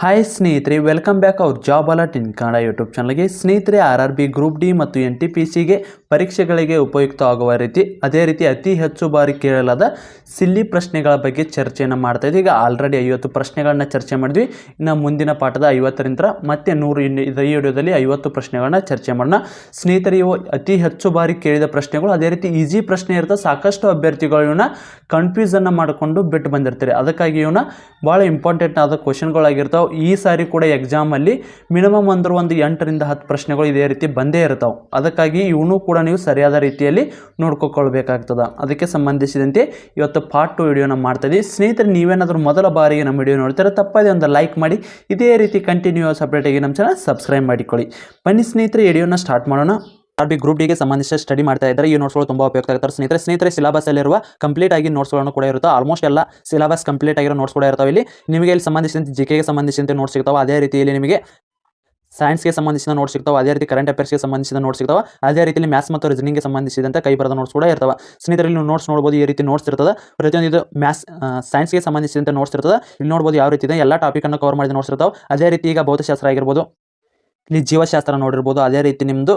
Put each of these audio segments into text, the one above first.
Hi ಸ್ನೇಹಿತರೆ welcome back our job alert in Kannada YouTube ಚಾನಲ್ಗೆ ಸ್ನೇಹಿತರೆ R R B group D ಮತ್ತು N T P ಸಿಗೆ ಪರೀಕ್ಷೆಗಳಿಗೆ ಉಪಯುಕ್ತ ಆಗುವ ರೀತಿ, ಅದೇ ರೀತಿ ಅತಿ ಹೆಚ್ಚು ಬಾರಿ ಕೇಳಲಾದ ಸಿಲ್ಲಿ ಪ್ರಶ್ನೆಗಳ ಬಗ್ಗೆ ಚರ್ಚೆಯನ್ನು ಮಾಡ್ತಾ ಇದ್ದೀವಿ ಈಗ ಆಲ್ರೆಡಿ ಐವತ್ತು ಪ್ರಶ್ನೆಗಳನ್ನ ಚರ್ಚೆ ಮಾಡಿದ್ವಿ. ಇನ್ನು ಮುಂದಿನ ಪಾಠದ ಐವತ್ತರಿಂದ ಮತ್ತೆ ನೂರು ಇದೇ ವಿಡಿಯೋದಲ್ಲಿ ಐವತ್ತು ಪ್ರಶ್ನೆಗಳನ್ನ ಚರ್ಚೆ ಮಾಡೋಣ. ಸ್ನೇಹಿತರೆ ಅತಿ ಹೆಚ್ಚು ಬಾರಿ ಕೇಳಿದ ಪ್ರಶ್ನೆಗಳು. ಅದೇ ರೀತಿ ಈಸಿ ಪ್ರಶ್ನೆ ಇರ್ತದೆ ಸಾಕಷ್ಟು ಅಭ್ಯರ್ಥಿಗಳು ಇವನ್ನ ಕನ್ಫ್ಯೂಸನ್ನು ಮಾಡಿಕೊಂಡು ಬಿಟ್ಟು ಬಂದಿರ್ತಾರೆ. ಅದಕ್ಕಾಗಿ ಇವನ್ನ ಭಾಳ ಇಂಪಾರ್ಟೆಂಟ್ ಆದ ಕ್ವಶನ್ಗಳಾಗಿರ್ತಾವೆ ಈ ಸಾರಿ ಕೂಡ ಎಕ್ಸಾಮಲ್ಲಿ ಮಿನಿಮಮ್ ಅಂದ್ರೆ ಒಂದು ಎಂಟರಿಂದ ಹತ್ತು ಪ್ರಶ್ನೆಗಳು ಇದೇ ರೀತಿ ಬಂದೇ ಇರ್ತಾವೆ. ಅದಕ್ಕಾಗಿ ಇವನು ಕೂಡ ನೀವು ಸರಿಯಾದ ರೀತಿಯಲ್ಲಿ ನೋಡ್ಕೊಳ್ಬೇಕಾಗ್ತದೆ ಅದಕ್ಕೆ ಸಂಬಂಧಿಸಿದಂತೆ ಇವತ್ತು ಪಾರ್ಟ್ ಟು ವಿಡಿಯೋನ ಮಾಡ್ತಾ ಇದ್ದೀವಿ. ಸ್ನೇಹಿತರೆ, ನೀವೇನಾದರೂ ಮೊದಲ ಬಾರಿಗೆ ನಮ್ಮ ವಿಡಿಯೋ ನೋಡ್ತಾರೆ ತಪ್ಪದೇ ಒಂದು ಲೈಕ್ ಮಾಡಿ. ಇದೇ ರೀತಿ ಕಂಟಿನ್ಯೂಸ್ ಸಪ್ರೇಟಾಗಿ ನಮ್ಮ ಚಾನಲ್ ಸಬ್ಸ್ಕ್ರೈಬ್ ಮಾಡಿಕೊಳ್ಳಿ. ಬನ್ನಿ ಸ್ನೇಹಿತರೆ ವಿಡಿಯೋನ ಸ್ಟಾರ್ಟ್ ಮಾಡೋಣ. ಆರ್ ಬಿ ಗ್ರೂಪ್ ಡಿಗೆ ಸಂಬಂಧಿಸಿದ ಸ್ಟಡಿ ಮಾಡ್ತಾ ಇದ್ದಾರೆ. ಈ ನೋಟ್ಸ್ಗಳು ತುಂಬ ಉಪಯುಕ್ತ ಆಗ್ತಾರೆ ಸ್ನೇಹಿತರೆ ಸ್ನೇಹಿತರೆ ಸಿಲಬಸ್ ಅಲ್ಲಿರುವ ಕಂಪ್ಲೀಟ್ ಆಗಿ ನೋಟ್ಸ್ಗಳನ್ನು ಕೂಡ ಇರುತ್ತೆ. ಆಲ್ಮೋಸ್ಟ್ ಎಲ್ಲ ಸಿಲಬಸ್ ಕಂಪ್ಲೀಟ್ ಆಗಿರೋ ನೋಟ್ಸ್ ಕೂಡ ಇರ್ತಾವೆ. ಇಲ್ಲಿ ನಿಮಗೆ ಇಲ್ಲಿ ಸಂಬಂಧಿಸಿದಂತೆ ಜಿ ಕೆಗೆ ಸಂಬಂಧಿಸಿದಂತೆ ನೋಟ್ಸ್ ಸಿಗ್ತಾವೆ. ಅದೇ ರೀತಿಯಲ್ಲಿ ನಿಮಗೆ ಸೈನ್ಸ್ಗೆ ಸಂಬಂಧಿಸಿದ ನೋಟ್ಸ್ ಸಿಗ್ತಾವೆ. ಅದೇ ರೀತಿ ಕರೆಂಟ್ ಅಫೇರ್ಸ್ಗೆ ಸಂಬಂಧಿಸಿದ ನೋಟ್ಸ್ ಸಿಗ್ತಾವೆ. ಅದೇ ರೀತಿಯಲ್ಲಿ ಮ್ಯಾಥ್ಸ್ ಮತ್ತು ರೀಸನಿಂಗ್ಗೆ ಸಂಬಂಧಿಸಿದಂತೆ ಕೈ ಬರದ ನೋಟ್ಸ್ ಕೂಡ ಇರ್ತವೆ. ಸ್ನೇಹಿತರಲ್ಲಿ ಇಲ್ಲಿ ನೋಟ್ಸ್ ನೋಡ್ಬೋದು ಈ ರೀತಿ ನೋಟ್ಸ್ ಇರ್ತದೆ. ಪ್ರತಿಯೊಂದು ಇದು ಮ್ಯಾಥ್ಸ್ ಸೈನ್ಸ್ಗೆ ಸಂಬಂಧಿಸಿದಂತೆ ನೋಟ್ಸ್ ಇರ್ತದೆ. ಇಲ್ಲಿ ನೋಡ್ಬೋದು ಯಾವ ರೀತಿ ಇದೆ. ಎಲ್ಲ ಟಾಪಿಕನ್ನು ಕವರ್ ಮಾಡಿದ ನೋಟ್ಸ್ ಇರ್ತಾವೆ. ಅದೇ ರೀತಿ ಈಗ ಭೌತಶಾಸ್ತ್ರ ಆಗಿರ್ಬೋದು. ಇಲ್ಲಿ ಜೀವಶಾಸ್ತ್ರ ನೋಡಿರ್ಬೋದು. ಅದೇ ರೀತಿ ನಿಮ್ಮದು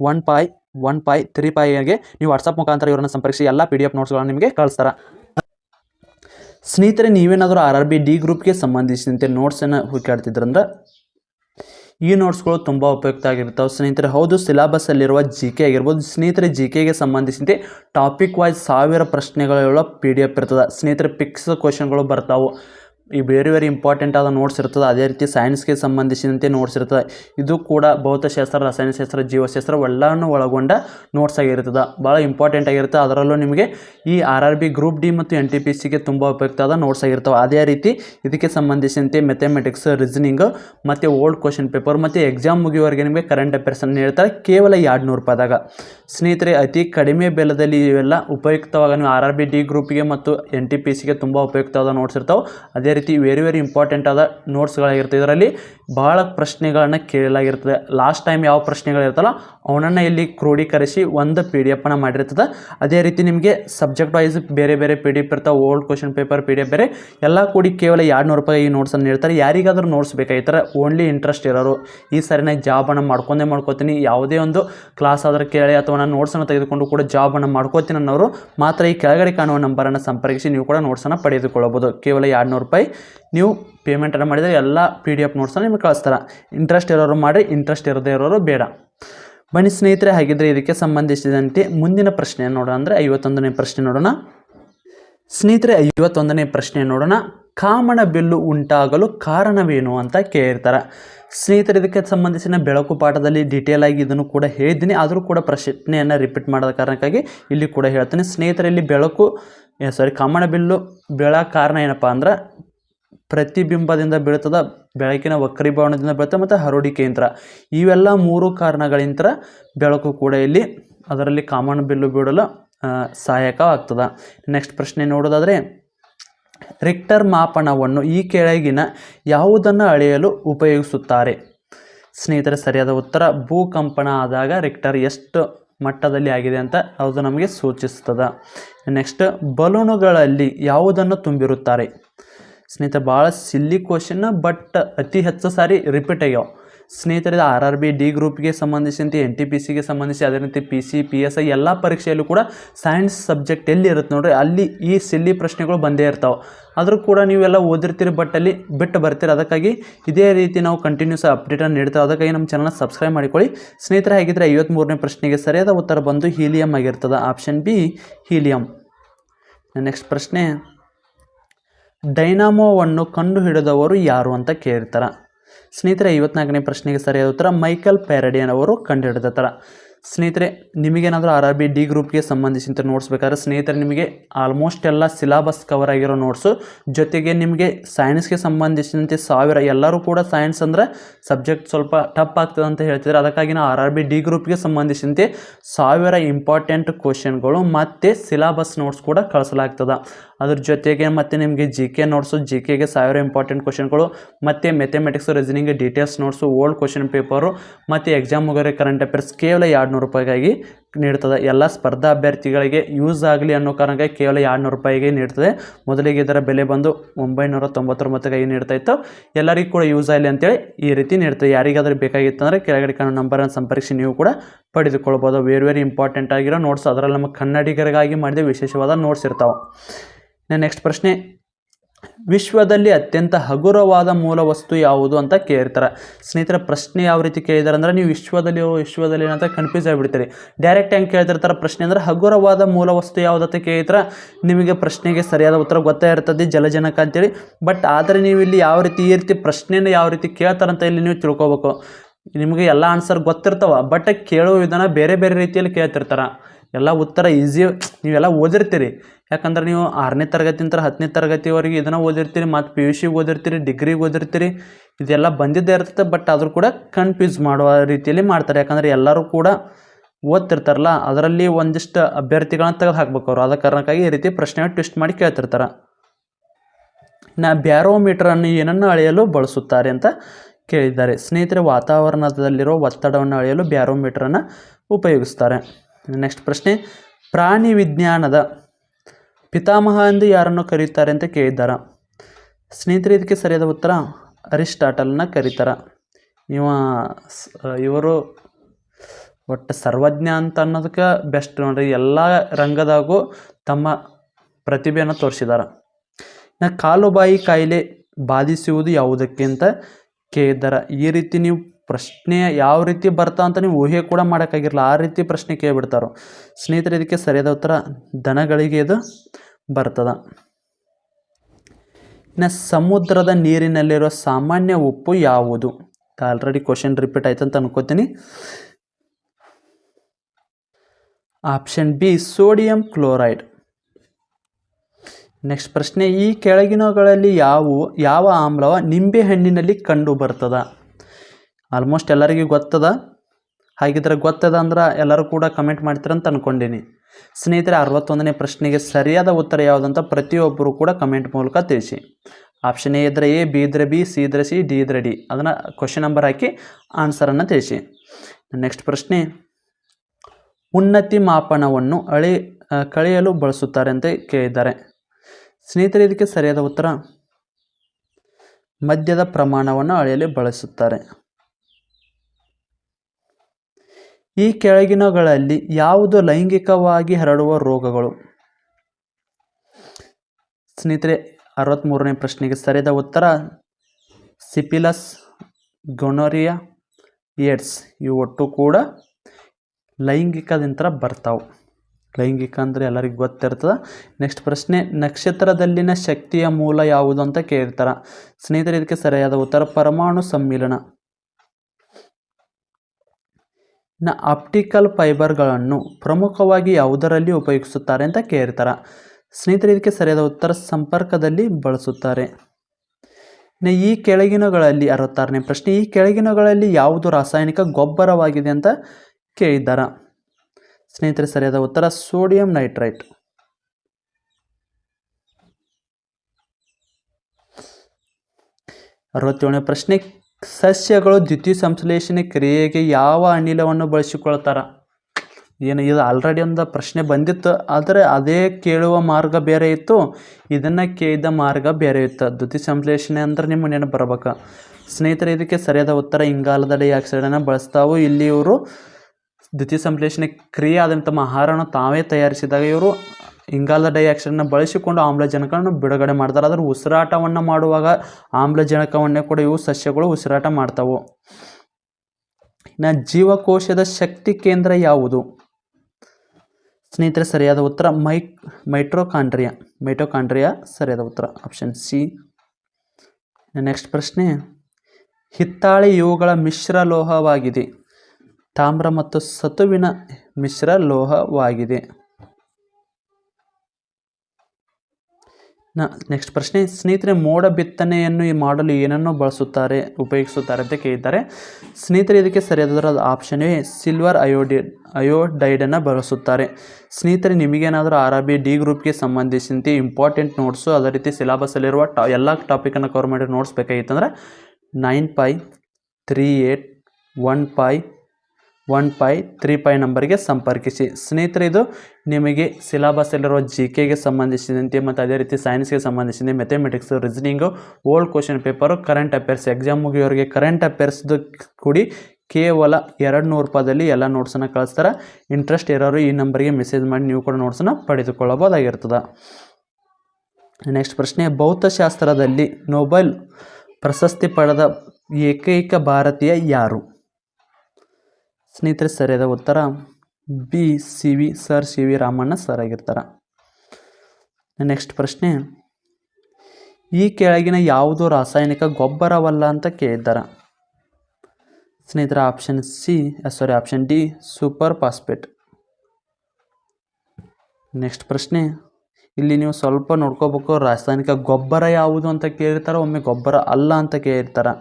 one five one five three ಪಾಯ್ಗೆ ನೀವು ವಾಟ್ಸಪ್ ಮುಖಾಂತರ ಇವರನ್ನು ಸಂಪರ್ಕಿಸಿ, ಎಲ್ಲ ಪಿ ಡಿ ಎಫ್ ನೋಟ್ಸ್ಗಳನ್ನು ನಿಮಗೆ ಕಳಿಸ್ತಾರೆ. ಸ್ನೇಹಿತರೆ, ನೀವೇನಾದರೂ ಆರ್ ಆರ್ ಬಿ ಡಿ ಗ್ರೂಪ್ಗೆ ಸಂಬಂಧಿಸಿದಂತೆ ನೋಟ್ಸನ್ನು ಹುಡುಕಾಡ್ತಿದ್ರಂದ್ರೆ, ಈ ನೋಟ್ಸ್ಗಳು ತುಂಬ ಉಪಯುಕ್ತ ಆಗಿರ್ತಾವೆ. ಸ್ನೇಹಿತರೆ, ಹೌದು ಸಿಲೆಬಸ್ಸಲ್ಲಿರುವ ಜಿ ಕೆ ಆಗಿರ್ಬೋದು. ಸ್ನೇಹಿತರೆ ಜಿ ಕೆಗೆ ಸಂಬಂಧಿಸಿದಂತೆ ಟಾಪಿಕ್ ವೈಸ್ ಸಾವಿರ ಪ್ರಶ್ನೆಗಳುಳ್ಳ ಪಿ ಡಿ ಎಫ್ ಇರ್ತದೆ. ಸ್ನೇಹಿತರೆ ಪಿಕ್ಸ್ ಕ್ವಶನ್ಗಳು ಬರ್ತಾವೆ. ಈ ಬೇರೆ ಬೇರೆ ಇಂಪಾರ್ಟೆಂಟ್ ಆದ ನೋಟ್ಸ್ ಇರ್ತದೆ, ಅದೇ ರೀತಿ ಸೈನ್ಸ್ಗೆ ಸಂಬಂಧಿಸಿದಂತೆ ನೋಟ್ಸ್ ಇರ್ತದೆ. ಇದು ಕೂಡ ಭೌತಶಾಸ್ತ್ರ, ರಸಾಯನಶಾಸ್ತ್ರ, ಜೀವಶಾಸ್ತ್ರ ಎಲ್ಲವನ್ನು ಒಳಗೊಂಡ ನೋಟ್ಸ್ ಆಗಿರ್ತದೆ. ಭಾಳ ಇಂಪಾರ್ಟೆಂಟ್ ಆಗಿರುತ್ತೆ ಅದರಲ್ಲೂ ನಿಮಗೆ ಈ R R B group D ಮತ್ತು ಎನ್ ಟಿ ಪಿ ಸಿಗೆ ತುಂಬ ಉಪಯುಕ್ತ ಆದ ನೋಟ್ಸ್ ಆಗಿರ್ತವೆ. ಅದೇ ರೀತಿ ಇದಕ್ಕೆ ಸಂಬಂಧಿಸಿದಂತೆ ಮೆಥಮೆಟಿಕ್ಸ್ ರೀಸನಿಂಗ್ ಮತ್ತು ಓಲ್ಡ್ ಕ್ವಶನ್ ಪೇಪರ್ ಮತ್ತು ಎಕ್ಸಾಮ್ ಮುಗಿಯುವವರೆಗೆ ನಿಮಗೆ ಕರೆಂಟ್ ಅಫೇರ್ಸನ್ನು ಹೇಳ್ತಾರೆ. ಕೇವಲ ಎರಡು ನೂರು ರೂಪಾಯಿದಾಗ. ಸ್ನೇಹಿತರೆ, ಅತಿ ಕಡಿಮೆ ಬೆಲೆದಲ್ಲಿ ಇವೆಲ್ಲ ಉಪಯುಕ್ತವಾಗ ನೀವು ಆರ್ ಆರ್ ಬಿ ಡಿ ಗ್ರೂಪಿಗೆ ಮತ್ತು ಎನ್ ಟಿ ಪಿ ಸಿಗೆ ತುಂಬ ಉಪಯುಕ್ತವಾದ ನೋಟ್ಸ್ ಇರ್ತಾವೆ. ಅದೇ ರೀತಿ ವೆರಿ ವೆರಿ ಇಂಪಾರ್ಟೆಂಟ್ ಆದ ನೋಟ್ಸ್ಗಳಾಗಿರ್ತದೆ ಇದರಲ್ಲಿ ಭಾಳ ಪ್ರಶ್ನೆಗಳನ್ನು ಕೇಳಲಾಗಿರ್ತದೆ. ಲಾಸ್ಟ್ ಟೈಮ್ ಯಾವ ಪ್ರಶ್ನೆಗಳಿರ್ತಲ್ಲ ಅವನನ್ನು ಇಲ್ಲಿ ಕ್ರೋಢೀಕರಿಸಿ ಒಂದು ಪಿ ಡಿ ಎಫನ್ನು ಮಾಡಿರ್ತದೆ. ಅದೇ ರೀತಿ ನಿಮಗೆ ಸಬ್ಜೆಕ್ಟ್ ವೈಸ್ ಬೇರೆ ಬೇರೆ ಪಿ ಡಿ ಎಫ್ ಇರ್ತಾವೆ old question paper P D F ಬೇರೆ, ಎಲ್ಲ ಕೂಡಿ ಕೇವಲ ಎರಡು ನೂರು ರೂಪಾಯಿ ಈ ನೋಟ್ಸನ್ನು ನೀಡ್ತಾರೆ. ಯಾರಿಗಾದರೂ ನೋಟ್ಸ್ ಬೇಕಾಗಿತ್ತಾರೆ ಓನ್ಲಿ ಇಂಟ್ರೆಸ್ಟ್ ಇರೋರು. ಈ ಸರಿ ನಾನು ಜಾಬನ್ನು ಮಾಡ್ಕೊಂಡೇ ಮಾಡ್ಕೋತೀನಿ. ಯಾವುದೇ ಒಂದು ಕ್ಲಾಸ್ ಆದರೂ ಕೇಳಿ ಅಥವಾ ನಾನು ನೋಟ್ಸನ್ನು ತೆಗೆದುಕೊಂಡು ಕೂಡ ಜಾಬನ್ನು ಮಾಡ್ಕೋತೀನಿ ಅನ್ನೋರು ಮಾತ್ರ ಈ ಕೆಳಗಡೆ ಕಾಣುವ ನಂಬರನ್ನು ಸಂಪರ್ಕಿಸಿ ನೀವು ಕೂಡ ನೋಟ್ಸನ್ನು ಪಡೆದುಕೊಳ್ಳಬಹುದು. ಕೇವಲ ಎರಡು ನೂರು ರೂಪಾಯಿ ನೀವು ಪೇಮೆಂಟನ್ನು ಮಾಡಿದರೆ ಎಲ್ಲ ಪಿ ಡಿ ಎಫ್ ನೋಟ್ಸನ್ನು ನಿಮಗೆ ಕಳಿಸ್ತಾರೆ. ಇಂಟ್ರೆಸ್ಟ್ ಇರೋರು ಮಾಡಿ ಇಂಟ್ರೆಸ್ಟ್ ಇರದೇ ಇರೋರು ಬೇಡ. ಬನ್ನಿ ಸ್ನೇಹಿತರೆ, ಹಾಗಿದ್ರೆ ಇದಕ್ಕೆ ಸಂಬಂಧಿಸಿದಂತೆ ಮುಂದಿನ ಪ್ರಶ್ನೆ ನೋಡೋಣ ಅಂದರೆ ಐವತ್ತೊಂದನೇ ಪ್ರಶ್ನೆ ನೋಡೋಣ. ಸ್ನೇಹಿತರೆ, ಐವತ್ತೊಂದನೇ ಪ್ರಶ್ನೆ ನೋಡೋಣ. ಕಾಮನ ಬಿಲ್ಲು ಉಂಟಾಗಲು ಕಾರಣವೇನು ಅಂತ ಕೇಳಿರ್ತಾರೆ. ಸ್ನೇಹಿತರೆ, ಇದಕ್ಕೆ ಸಂಬಂಧಿಸಿದ ಬೆಳಕು ಪಾಠದಲ್ಲಿ ಡೀಟೇಲ್ ಆಗಿ ಇದನ್ನು ಕೂಡ ಹೇಳಿದ್ದೀನಿ. ಆದರೂ ಕೂಡ ಪ್ರಶ್ನೆಯನ್ನು ರಿಪೀಟ್ ಮಾಡದ ಕಾರಣಕ್ಕಾಗಿ ಇಲ್ಲಿ ಕೂಡ ಹೇಳ್ತೀನಿ. ಸ್ನೇಹಿತರೆ, ಇಲ್ಲಿ ಬೆಳಕು ಸಾರಿ ಕಾಮಣ ಬಿಲ್ಲು ಬೀಳೋ ಕಾರಣ ಏನಪ್ಪ ಅಂದ್ರೆ ಪ್ರತಿಬಿಂಬದಿಂದ ಬೀಳ್ತದ, ಬೆಳಕಿನ ವಕ್ರೀಭವನದಿಂದ ಬೀಳ್ತದೆ ಮತ್ತು ಹರಡಿಕೆಯಂತ್ರ ಇವೆಲ್ಲ ಮೂರು ಕಾರಣಗಳಿಂದ ಬೆಳಕು ಕೂಡ ಇಲ್ಲಿ ಅದರಲ್ಲಿ ಕಾಮನ್ ಬಿಲ್ಲು ಬೀಳಲು ಸಹಾಯಕ ಸಹಾಯಕವಾಗ್ತದೆ. ನೆಕ್ಸ್ಟ್ ಪ್ರಶ್ನೆ ನೋಡೋದಾದರೆ ರಿಕ್ಟರ್ ಮಾಪನವನ್ನು ಈ ಕೆಳಗಿನ ಯಾವುದನ್ನು ಅಳೆಯಲು ಉಪಯೋಗಿಸುತ್ತಾರೆ? ಸ್ನೇಹಿತರೆ, ಸರಿಯಾದ ಉತ್ತರ, ಭೂಕಂಪನ ಆದಾಗ ರಿಕ್ಟರ್ ಎಷ್ಟು ಮಟ್ಟದಲ್ಲಿ ಆಗಿದೆ ಅಂತ ಅದು ನಮಗೆ ಸೂಚಿಸ್ತದೆ. ನೆಕ್ಸ್ಟ್ ಬಲೂನುಗಳಲ್ಲಿ ಯಾವುದನ್ನು ತುಂಬಿರುತ್ತಾರೆ? ಸ್ನೇಹಿತರೆ, ಭಾಳ ಸಿಲ್ಲಿ ಕ್ವಶನ್ ಬಟ್ ಅತಿ ಹೆಚ್ಚು ಸಾರಿ ರಿಪೀಟ್ ಆಗ್ಯಾವ. ಸ್ನೇಹಿತರೆ ಆರ್ ಆರ್ ಬಿ ಡಿ ಗ್ರೂಪ್ಗೆ ಸಂಬಂಧಿಸಿದಂತೆ ಎನ್ ಟಿ ಪಿ ಸಿಗೆ ಸಂಬಂಧಿಸಿ, ಅದೇ ರೀತಿ P C P S I ಎಲ್ಲ ಪರೀಕ್ಷೆಯಲ್ಲೂ ಕೂಡ ಸೈನ್ಸ್ ಸಬ್ಜೆಕ್ಟ್ ಎಲ್ಲಿ ಇರುತ್ತೆ ನೋಡ್ರಿ, ಅಲ್ಲಿ ಈ ಸಿಲ್ಲಿ ಪ್ರಶ್ನೆಗಳು ಬಂದೇ ಇರ್ತಾವೆ. ಆದರೂ ಕೂಡ ನೀವೆಲ್ಲ ಓದಿರ್ತೀರಿ ಬಟ್ ಅಲ್ಲಿ ಬಿಟ್ಟು ಬರ್ತೀರಿ. ಅದಕ್ಕಾಗಿ ಇದೇ ರೀತಿ ನಾವು ಕಂಟಿನ್ಯೂಸ್ ಅಪ್ಡೇಟನ್ನು ನೀಡ್ತೇವೆ ಅದಕ್ಕಾಗಿ ನಮ್ಮ ಚಾನಲ್ನ ಸಬ್ಸ್ಕ್ರೈಬ್ ಮಾಡಿಕೊಳ್ಳಿ. ಸ್ನೇಹಿತರೆ, ಹಾಗಿದ್ರೆ ಐವತ್ತ್ಮೂರನೇ ಪ್ರಶ್ನೆಗೆ ಸರಿಯಾದ ಉತ್ತರ ಬಂದು ಹೀಲಿಯಂ ಆಗಿರ್ತದೆ. ಆಪ್ಷನ್ ಬಿ ಹೀಲಿಯಂ ನೆಕ್ಸ್ಟ್ ಪ್ರಶ್ನೆ. ಡೈನಾಮೋವನ್ನು ಕಂಡುಹಿಡಿದವರು ಯಾರು ಅಂತ ಕೇಳ್ತಾರೆ. ಸ್ನೇಹಿತರೆ, ಐವತ್ನಾಲ್ಕನೇ ಪ್ರಶ್ನೆಗೆ ಸರಿಯಾದ ಉತ್ತರ ಮೈಕಲ್ ಪ್ಯಾರಡಿಯನ್ ಅವರು ಕಂಡುಹಿಡಿದಿರ್ತಾರೆ ಸ್ನೇಹಿತರೆ, ನಿಮಗೇನಾದರೂ ಆರ್ ಆರ್ ಬಿ ಡಿ ಗ್ರೂಪ್ಗೆ ಸಂಬಂಧಿಸಿದಂತೆ ನೋಟ್ಸ್ ಬೇಕಾದ್ರೆ ಸ್ನೇಹಿತರೆ, ನಿಮಗೆ ಆಲ್ಮೋಸ್ಟ್ ಎಲ್ಲ ಸಿಲಾಬಸ್ ಕವರ್ ಆಗಿರೋ ನೋಟ್ಸು ಜೊತೆಗೆ ನಿಮಗೆ ಸೈನ್ಸ್ಗೆ ಸಂಬಂಧಿಸಿದಂತೆ ಸಾವಿರ, ಎಲ್ಲರೂ ಕೂಡ ಸೈನ್ಸ್ ಅಂದರೆ ಸಬ್ಜೆಕ್ಟ್ ಸ್ವಲ್ಪ ಟಪ್ ಆಗ್ತದೆ ಅಂತ ಹೇಳ್ತಿದ್ದಾರೆ ಅದಕ್ಕಾಗಿ ನಾವು ಆರ್ ಆರ್ ಬಿ ಡಿ ಗ್ರೂಪ್ಗೆ ಸಂಬಂಧಿಸಿದಂತೆ ಸಾವಿರ ಇಂಪಾರ್ಟೆಂಟ್ ಕ್ವಶನ್ಗಳು ಮತ್ತು ಸಿಲಾಬಸ್ ನೋಟ್ಸ್ ಕೂಡ ಕಳಿಸಲಾಗ್ತದೆ. ಅದ್ರ ಜೊತೆಗೆ ಮತ್ತು ನಿಮಗೆ ಜಿ ಕೆ ನೋಟ್ಸು ಜಿ ಕೆಗೆ ಸಾವಿರ ಇಂಪಾರ್ಟೆಂಟ್ ಕ್ವಶನ್ಗಳು ಮತ್ತು mathematics reasoning details notes old question paper ಮತ್ತು ಎಕ್ಸಾಮ್ ಮುಗಿದ್ರೆ ಕರೆಂಟ್ ಅಫೇರ್ಸ್ ಕೇವಲ ಎರಡು ನೂರು ರೂಪಾಯಿಗಾಗಿ ನೀಡ್ತದೆ. ಎಲ್ಲ ಸ್ಪರ್ಧಾ ಅಭ್ಯರ್ಥಿಗಳಿಗೆ ಯೂಸ್ ಆಗಲಿ ಅನ್ನೋ ಕಾರಣಕ್ಕೆ ಕೇವಲ ಎರಡು ನೂರು ರೂಪಾಯಿಗೆ ನೀಡ್ತದೆ. ಮೊದಲಿಗೆ ಇದರ ಬೆಲೆ ಬಂದು ಒಂಬೈನೂರ ತೊಂಬತ್ತೊಂಬತ್ತಗಾಗಿ ನೀಡ್ತಾ ಇತ್ತು. ಎಲ್ಲರಿಗೂ ಕೂಡ ಯೂಸ್ ಆಗಲಿ ಅಂತೇಳಿ ಈ ರೀತಿ ನೀಡ್ತದೆ. ಯಾರಿಗಾದ್ರೂ ಬೇಕಾಗಿತ್ತು ಅಂದರೆ ಕೆಳಗಡೆ ಕಾಣೋ ನಂಬರನ್ನು ಸಂಪರ್ಕಿಸಿ, ನೀವು ಕೂಡ ಪಡೆದುಕೊಳ್ಬೋದು. ವೇರಿ ವೆರಿ ಇಂಪಾರ್ಟೆಂಟ್ ಆಗಿರೋ ನೋಟ್ಸ್ ಅದರಲ್ಲಿ ನಮ್ಮ ಕನ್ನಡಿಗರಿಗಾಗಿ ಮಾಡಿದ ವಿಶೇಷವಾದ ನೋಟ್ಸ್ ಇರ್ತಾವೆ. ನೆಕ್ಸ್ಟ್ ಪ್ರಶ್ನೆ. ವಿಶ್ವದಲ್ಲಿ ಅತ್ಯಂತ ಹಗುರವಾದ ಮೂಲ ವಸ್ತು ಯಾವುದು ಅಂತ ಕೇಳ್ತಾರೆ. ಸ್ನೇಹಿತರ, ಪ್ರಶ್ನೆ ಯಾವ ರೀತಿ ಕೇಳಿದಾರೆ ಅಂದರೆ ನೀವು ವಿಶ್ವದಲ್ಲಿ ವಿಶ್ವದಲ್ಲಿ ಏನಂತ ಕನ್ಫ್ಯೂಸ್ ಆಗಿಬಿಡ್ತೀರಿ. ಡೈರೆಕ್ಟ್ ಹೆಂಗೆ ಕೇಳ್ತಿರ್ತಾರೆ ಪ್ರಶ್ನೆ ಅಂದರೆ ಹಗುರವಾದ ಮೂಲ ವಸ್ತು ಯಾವುದಂತ ಕೇಳಿದ್ರೆ ನಿಮಗೆ ಪ್ರಶ್ನೆಗೆ ಸರಿಯಾದ ಉತ್ತರ ಗೊತ್ತೇ ಇರ್ತದೆ ಜಲಜನಕ ಅಂತೇಳಿ. ಬಟ್ ಆದರೆ ನೀವು ಇಲ್ಲಿ ಯಾವ ರೀತಿ, ಈ ರೀತಿ ಪ್ರಶ್ನೆನ ಯಾವ ರೀತಿ ಕೇಳ್ತಾರಂತ ಇಲ್ಲಿ ನೀವು ತಿಳ್ಕೊಬೇಕು. ನಿಮಗೆ ಎಲ್ಲ ಆನ್ಸರ್ ಗೊತ್ತಿರ್ತಾವೆ ಬಟ್ ಕೇಳೋ ವಿಧಾನ ಬೇರೆ ಬೇರೆ ರೀತಿಯಲ್ಲಿ ಕೇಳ್ತಿರ್ತಾರೆ. ಎಲ್ಲ ಉತ್ತರ ಈಸಿ ನೀವೆಲ್ಲ ಓದಿರ್ತೀರಿ. ಯಾಕಂದ್ರೆ ನೀವು ಆರನೇ ತರಗತಿಯಿಂದ ಹತ್ತನೇ ತರಗತಿವರೆಗೆ ಇದನ್ನು ಓದಿರ್ತೀರಿ, ಮತ್ತು ಪಿ ಯು ಸಿ ಓದಿರ್ತೀರಿ ಡಿಗ್ರಿಗೆ ಓದಿರ್ತೀರಿ, ಇದೆಲ್ಲ ಬಂದಿದ್ದೇ ಇರ್ತದೆ ಬಟ್ ಆದರೂ ಕೂಡ ಕನ್ಫ್ಯೂಸ್ ಮಾಡುವ ರೀತಿಯಲ್ಲಿ ಮಾಡ್ತಾರೆ. ಯಾಕಂದರೆ ಎಲ್ಲರೂ ಕೂಡ ಓದ್ತಿರ್ತಾರಲ್ಲ, ಅದರಲ್ಲಿ ಒಂದಿಷ್ಟು ಅಭ್ಯರ್ಥಿಗಳನ್ನ ತೆಗೆದು ಹಾಕ್ಬೇಕು ಅವರು ಆದ ಕಾರಣಕ್ಕಾಗಿ ಈ ರೀತಿ ಪ್ರಶ್ನೆ ಟ್ವಿಸ್ಟ್ ಮಾಡಿ ಕೇಳ್ತಿರ್ತಾರೆ. ನಾ ಬ್ಯಾರೋಮೀಟ್ರನ್ನು ಏನನ್ನು ಅಳೆಯಲು ಬಳಸುತ್ತಾರೆ ಅಂತ ಕೇಳಿದ್ದಾರೆ. ಸ್ನೇಹಿತರೆ, ವಾತಾವರಣದಲ್ಲಿರೋ ಒತ್ತಡವನ್ನು ಅಳೆಯಲು ಬ್ಯಾರೋಮೀಟರನ್ನು ಉಪಯೋಗಿಸ್ತಾರೆ. ನೆಕ್ಸ್ಟ್ ಪ್ರಶ್ನೆ, ಪ್ರಾಣಿ ವಿಜ್ಞಾನದ ಪಿತಾಮಹ ಎಂದು ಯಾರನ್ನು ಕರೆಯುತ್ತಾರೆ ಅಂತ ಕೇಳಿದ್ದಾರೆ? ಸ್ನೇಹಿತರೆ, ಇದಕ್ಕೆ ಸರಿಯಾದ ಉತ್ತರ ಅರಿಸ್ಟಾಟಲ್ನ ಕರೀತಾರೆ. ಇವ ಇವರು ಒಟ್ಟು ಸರ್ವಜ್ಞ ಅಂತ ಅನ್ನೋದಕ್ಕೆ ಬೆಸ್ಟ್ ನೋಡ್ರಿ. ಎಲ್ಲ ರಂಗದಾಗೂ ತಮ್ಮ ಪ್ರತಿಭೆಯನ್ನು ತೋರಿಸಿದಾರ. ಇನ್ನು ಕಾಲುಬಾಯಿ ಕಾಯಿಲೆ ಬಾಧಿಸುವುದು ಯಾವುದಕ್ಕೆ ಅಂತ ಕೇಳಿದ್ದಾರೆ. ಈ ರೀತಿ ನೀವು ಪ್ರಶ್ನೆ ಯಾವ ರೀತಿ ಬರ್ತಾ ಅಂತ ನೀವು ಊಹೆ ಕೂಡ ಮಾಡೋಕ್ಕಾಗಿರಲ್ಲ ಆ ರೀತಿ ಪ್ರಶ್ನೆ ಕೇಳಿಬಿಡ್ತಾರೋ. ಸ್ನೇಹಿತರೆ, ಇದಕ್ಕೆ ಸರಿಯಾದ ಉತ್ತರ ದನಗಳಿಗೆ ಇದು ಬರ್ತದ. ಇನ್ನು ಸಮುದ್ರದ ನೀರಿನಲ್ಲಿರುವ ಸಾಮಾನ್ಯ ಉಪ್ಪು ಯಾವುದು? ಆಲ್ರೆಡಿ ಕ್ವಶನ್ ರಿಪೀಟ್ ಆಯ್ತು ಅಂತ ಅನ್ಕೋತೀನಿ. Option B sodium chloride next ಪ್ರಶ್ನೆ, ಈ ಕೆಳಗಿನವುಗಳಲ್ಲಿ ಯಾವ ಯಾವ ಆಮ್ಲವ ನಿಂಬೆ ಹಣ್ಣಿನಲ್ಲಿ ಕಂಡು ಬರ್ತದ ಆಲ್ಮೋಸ್ಟ್ ಎಲ್ಲರಿಗೂ ಗೊತ್ತದ? ಹಾಗಿದ್ರೆ ಗೊತ್ತದ ಅಂದ್ರೆ ಎಲ್ಲರೂ ಕೂಡ ಕಮೆಂಟ್ ಮಾಡ್ತೀರಂತ ಅನ್ಕೊಂಡೀನಿ. ಸ್ನೇಹಿತರೆ, ಅರವತ್ತೊಂದನೇ ಪ್ರಶ್ನೆಗೆ ಸರಿಯಾದ ಉತ್ತರ ಯಾವುದಂತ ಪ್ರತಿಯೊಬ್ಬರು ಕೂಡ ಕಮೆಂಟ್ ಮೂಲಕ ತಿಳಿಸಿ. ಆಪ್ಷನ್ ಎ ಇದ್ದರೆ ಎ ಬಿ ಇದ್ರೆ ಬಿ ಸಿ ಇದ್ರೆ ಸಿ ಡಿ ಇದ್ರೆ ಡಿ ಅದನ್ನು ಕ್ವಶನ್ ನಂಬರ್ ಹಾಕಿ ಆನ್ಸರನ್ನು ತಿಳಿಸಿ. ನೆಕ್ಸ್ಟ್ ಪ್ರಶ್ನೆ. ಉನ್ನತಿ ಮಾಪನವನ್ನು ಅಳಿ ಕಳೆಯಲು ಬಳಸುತ್ತಾರೆ ಅಂತ ಕೇಳಿದ್ದಾರೆ. ಸ್ನೇಹಿತರೆ, ಇದಕ್ಕೆ ಸರಿಯಾದ ಉತ್ತರ? ಮದ್ಯದ ಪ್ರಮಾಣವನ್ನು ಅಳೆಯಲು ಬಳಸುತ್ತಾರೆ. ಈ ಕೆಳಗಿನಗಳಲ್ಲಿ ಯಾವುದು ಲೈಂಗಿಕವಾಗಿ ಹರಡುವ ರೋಗಗಳು? ಸ್ನೇಹಿತರೆ ಅರವತ್ತ್ಮೂರನೇ ಪ್ರಶ್ನೆಗೆ ಸರಿಯಾದ ಉತ್ತರ, ಸಿಪಿಲಸ್, ಗೊನೋರಿಯಾ, ಏಡ್ಸ್. ಇವು ಒಟ್ಟು ಕೂಡ ಲೈಂಗಿಕದಿಂದ ಬರ್ತಾವೆ. ಲೈಂಗಿಕ ಅಂದರೆ ಎಲ್ಲರಿಗೂ ಗೊತ್ತಿರ್ತದೆ. ನೆಕ್ಸ್ಟ್ ಪ್ರಶ್ನೆ, ನಕ್ಷತ್ರದಲ್ಲಿನ ಶಕ್ತಿಯ ಮೂಲ ಯಾವುದು ಅಂತ ಕೇಳ್ತಾರೆ. ಸ್ನೇಹಿತರೆ, ಇದಕ್ಕೆ ಸರಿಯಾದ ಉತ್ತರ, ಪರಮಾಣು ಸಮ್ಮಿಲನ. ಇನ್ನು ಆಪ್ಟಿಕಲ್ ಫೈಬರ್ಗಳನ್ನು ಪ್ರಮುಖವಾಗಿ ಯಾವುದರಲ್ಲಿ ಉಪಯೋಗಿಸುತ್ತಾರೆ ಅಂತ ಕೇಳ್ತಾರೆ. ಸ್ನೇಹಿತರೆ, ಇದಕ್ಕೆ ಸರಿಯಾದ ಉತ್ತರ ಸಂಪರ್ಕದಲ್ಲಿ ಬಳಸುತ್ತಾರೆ. ಇನ್ನು ಈ ಕೆಳಗಿನಗಳಲ್ಲಿ ಅರವತ್ತಾರನೇ ಪ್ರಶ್ನೆ, ಈ ಕೆಳಗಿನಗಳಲ್ಲಿ ಯಾವುದು ರಾಸಾಯನಿಕ ಗೊಬ್ಬರವಾಗಿದೆ ಅಂತ ಕೇಳಿದ್ದಾರೆ. ಸ್ನೇಹಿತರೆ, ಸರಿಯಾದ ಉತ್ತರ ಸೋಡಿಯಂ ನೈಟ್ರೈಟ್. ಅರವತ್ತೇಳನೇ ಪ್ರಶ್ನೆ ಸಸ್ಯಗಳು ದ್ವಿತೀಯ ಸಂಶ್ಲೇಷಣೆ ಕ್ರಿಯೆಗೆ ಯಾವ ಅನಿಲವನ್ನು ಬಳಸಿಕೊಳ್ತಾರ? ಏನು ಇದು ಆಲ್ರೆಡಿ ಒಂದು ಪ್ರಶ್ನೆ ಬಂದಿತ್ತು, ಆದರೆ ಅದೇ ಕೇಳುವ ಮಾರ್ಗ ಬೇರೆ ಇತ್ತು. ಇದನ್ನು ಕೇಳಿದ ಮಾರ್ಗ ಬೇರೆ ಇತ್ತು. ದ್ಯುತಿ ಸಂಶ್ಲೇಷಣೆ ಅಂದ್ರೆ ನಿಮ್ಮ ನೆನಪು ಬರ್ಬೇಕು. ಸ್ನೇಹಿತರೆ, ಇದಕ್ಕೆ ಸರಿಯಾದ ಉತ್ತರ ಇಂಗಾಲದ ಡೈಆಕ್ಸೈಡನ್ನು ಬಳಸ್ತಾವು. ಇಲ್ಲಿ ಇವರು ದ್ಯುತಿ ಸಂಶ್ಲೇಷಣೆ ಕ್ರಿಯೆ ಆದಂಥ ಆಹಾರವನ್ನು ತಾವೇ ತಯಾರಿಸಿದಾಗ ಇವರು ಇಂಗಾಲದ ಡೈಆಕ್ಸೈಡ್ನ ಬಳಸಿಕೊಂಡು ಆಮ್ಲಜನಕವನ್ನು ಬಿಡುಗಡೆ ಮಾಡ್ತಾರೆ. ಅದರ ಉಸಿರಾಟವನ್ನು ಮಾಡುವಾಗ ಆಮ್ಲಜನಕವನ್ನೇ ಕೂಡ ಇವು ಸಸ್ಯಗಳು ಉಸಿರಾಟ ಮಾಡ್ತಾವು. ಇನ್ನು ಜೀವಕೋಶದ ಶಕ್ತಿ ಕೇಂದ್ರ ಯಾವುದು? ಸ್ನೇಹಿತರೆ, ಸರಿಯಾದ ಉತ್ತರ ಮೈ ಮೈಟ್ರೋಕಾಂಡ್ರಿಯಾ ಮೈಟೋಕಾಂಡ್ರಿಯಾ ಸರಿಯಾದ ಉತ್ತರ. ಆಪ್ಷನ್ ಸಿ ನೆಕ್ಸ್ಟ್ ಪ್ರಶ್ನೆ. ಹಿತ್ತಾಳೆ ಇವುಗಳ ಮಿಶ್ರ ಲೋಹವಾಗಿದೆ. ತಾಮ್ರ ಮತ್ತು ಸತುವಿನ ಮಿಶ್ರ ಲೋಹವಾಗಿದೆ. ನ ನೆಕ್ಸ್ಟ್ ಪ್ರಶ್ನೆ, ಸ್ನೇಹಿತರೆ, ಮೋಡ ಬಿತ್ತನೆಯನ್ನು ಈ ಮಾಡಲು ಏನನ್ನು ಬಳಸುತ್ತಾರೆ, ಉಪಯೋಗಿಸುತ್ತಾರೆ ಅಂತ ಕೇಳಿದ್ದಾರೆ. ಸ್ನೇಹಿತರೆ, ಇದಕ್ಕೆ ಸರಿಯಾದ ಆಪ್ಷನ್ ಸಿಲ್ವರ್ ಅಯೋಡಿ ಅಯೋಡೈಡನ್ನು ಬಳಸುತ್ತಾರೆ. ಸ್ನೇಹಿತರೆ, ನಿಮಗೇನಾದರೂ ಆರ್ ಆರ್ ಬಿ ಡಿ ಗ್ರೂಪ್ಗೆ ಸಂಬಂಧಿಸಿದಂತೆ ಇಂಪಾರ್ಟೆಂಟ್ ನೋಟ್ಸು ಅದೇ ರೀತಿ ಸಿಲೆಬಸ್ಸಲ್ಲಿರುವ ಟಾ ಎಲ್ಲ ಟಾಪಿಕನ್ನು ಕವರ್ ಮಾಡಿ notes ಬೇಕಾಗಿತ್ತಂದರೆ nine five three eight one five one five, three five ನಂಬರ್ಗೆ ಸಂಪರ್ಕಿಸಿ. ಸ್ನೇಹಿತರೆ ಇದು ನಿಮಗೆ ಸಿಲಾಬಸಲ್ಲಿರೋ ಜಿ ಕೆಗೆ ಸಂಬಂಧಿಸಿದಂತೆ ಮತ್ತು ಅದೇ ರೀತಿ ಸೈನ್ಸ್ಗೆ ಸಂಬಂಧಿಸಿದಂತೆ mathematics reasoning old question paper current affairs exam ಮುಗಿಯೋರಿಗೆ current ಅಫೇರ್ಸ್ದು ಕೂಡಿ ಕೇವಲ ಎರಡು ನೂರು ರೂಪಾಯಿದಲ್ಲಿ ಎಲ್ಲ ನೋಟ್ಸನ್ನು ಕಳಿಸ್ತಾರೆ. ಇಂಟ್ರೆಸ್ಟ್ ಇರೋರು ಈ ನಂಬರ್ಗೆ ಮೆಸೇಜ್ ಮಾಡಿ ನೀವು ಕೂಡ ನೋಟ್ಸನ್ನು ಪಡೆದುಕೊಳ್ಳಬೋದಾಗಿರ್ತದೆ ನೆಕ್ಸ್ಟ್ ಪ್ರಶ್ನೆ, ಭೌತಶಾಸ್ತ್ರದಲ್ಲಿ ನೊಬೆಲ್ ಪ್ರಶಸ್ತಿ ಪಡೆದ ಏಕೈಕ ಭಾರತೀಯ ಯಾರು? ಸ್ನೇಹಿತರೆ, ಸರಿಯಾದ ಉತ್ತರ B C V, sir C V Ramanna sir ಆಗಿರ್ತಾರೆ ನೆಕ್ಸ್ಟ್ ಪ್ರಶ್ನೆ, ಈ ಕೆಳಗಿನ ಯಾವುದು ರಾಸಾಯನಿಕ ಗೊಬ್ಬರವಲ್ಲ ಅಂತ ಕೇಳಿದ್ದಾರೆ. ಸ್ನೇಹಿತರ option C sorry option D super phosphate next ಪ್ರಶ್ನೆ, ಇಲ್ಲಿ ನೀವು ಸ್ವಲ್ಪ ನೋಡ್ಕೋಬೇಕು, ರಾಸಾಯನಿಕ ಗೊಬ್ಬರ ಯಾವುದು ಅಂತ ಕೇಳಿರ್ತಾರೆ, ಒಮ್ಮೆ ಗೊಬ್ಬರ ಅಲ್ಲ ಅಂತ ಕೇಳಿರ್ತಾರೆ.